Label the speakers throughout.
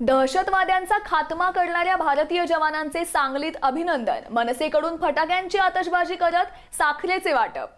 Speaker 1: दहशतवाद्यांचा खात्मा करणाऱ्या भारतीय जवानांचे सांगलीत अभिनंदन. मनसेकडून फटाक्यांची आतषबाजी करत साखरेचे वाटप.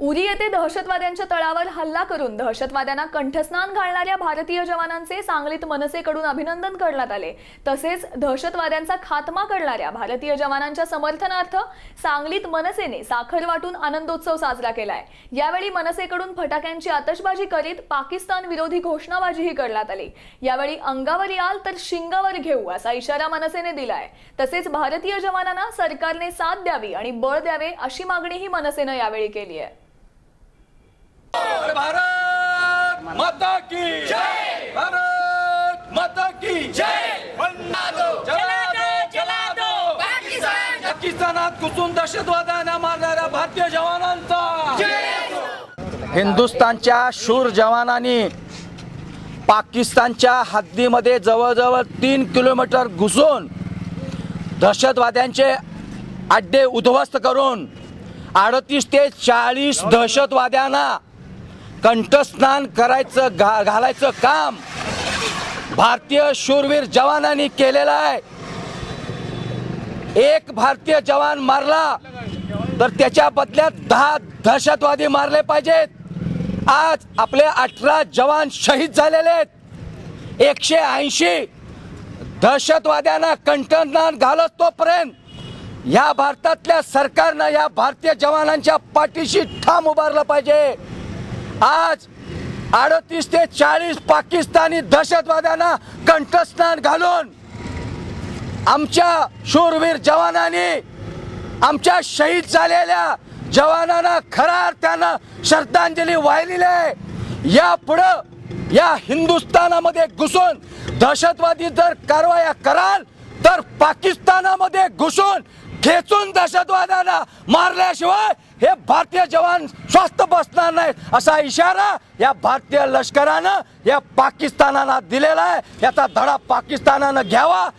Speaker 1: उरी येथे दहशतवाद्यांच्या तळावर हल्ला करून दहशतवाद्यांना कंठस्नान घालणाऱ्या भारतीय जवानांचे सांगलीत मनसेकडून अभिनंदन करण्यात आले. तसेच दहशतवाद्यांचा खात्मा करणाऱ्या भारतीय जवानांच्या समर्थनार्थ सांगलीत मनसेने साखर वाटून आनंदोत्सव साजरा केलाय. यावेळी मनसेकडून फटाक्यांची आतषबाजी करीत पाकिस्तान विरोधी घोषणाबाजीही करण्यात आली. यावेळी अंगावर याल तर शिंगावर घेऊ असा इशारा मनसेने दिलाय. तसेच भारतीय जवानांना सरकारने साथ द्यावी आणि बळ द्यावे अशी मागणीही मनसेनं यावेळी केली आहे.
Speaker 2: भारत माता की जय भारत माता की जय दो दो पाकिस्तानात घुसून दहशतवाद्यांना मारणाऱ्या भारतीय जवानांचा. हिंदुस्थानच्या शूर जवानांनी पाकिस्तानच्या हद्दीमध्ये जवळजवळ तीन किलोमीटर घुसून दहशतवाद्यांचे अड्डे उद्ध्वस्त करून अडतीस ते चाळीस दहशतवाद्यांना कंठस्नान करायचं घा घालायचं काम भारतीय शूरवीर जवानांनी केलेलं आहे. एक भारतीय जवान मारला तर त्याच्या बदल्यात दहा दहशतवादी मारले पाहिजेत. आज आपले अठरा जवान शहीद झालेले आहेत. एकशे ऐंशी दहशतवाद्यांना कंठस्नान घालत तोपर्यंत या भारतातल्या सरकारनं या भारतीय जवानांच्या पाठीशी ठाम उभारलं पाहिजे. आज अडतीस ते चाळीस पाकिस्तानी दहशतवाद्यांना कंठस्नान घालून आमच्या शूरवीर जवानांनी आमच्या शहीद झालेल्या जवानांना खऱ्या अर्थानं श्रद्धांजली वाहिलेली आहे. यापुढं या हिंदुस्थानामध्ये घुसून दहशतवादी जर कारवाया कराल तर पाकिस्तानामध्ये घुसून खेचून दहशतवाद्यांना मारल्याशिवाय हे भारतीय जवान स्वस्थ बसणार नाहीत. असा इशारा या भारतीय लष्करानं या पाकिस्तानाला दिलेला आहे. याचा धडा पाकिस्तानानं घ्यावा.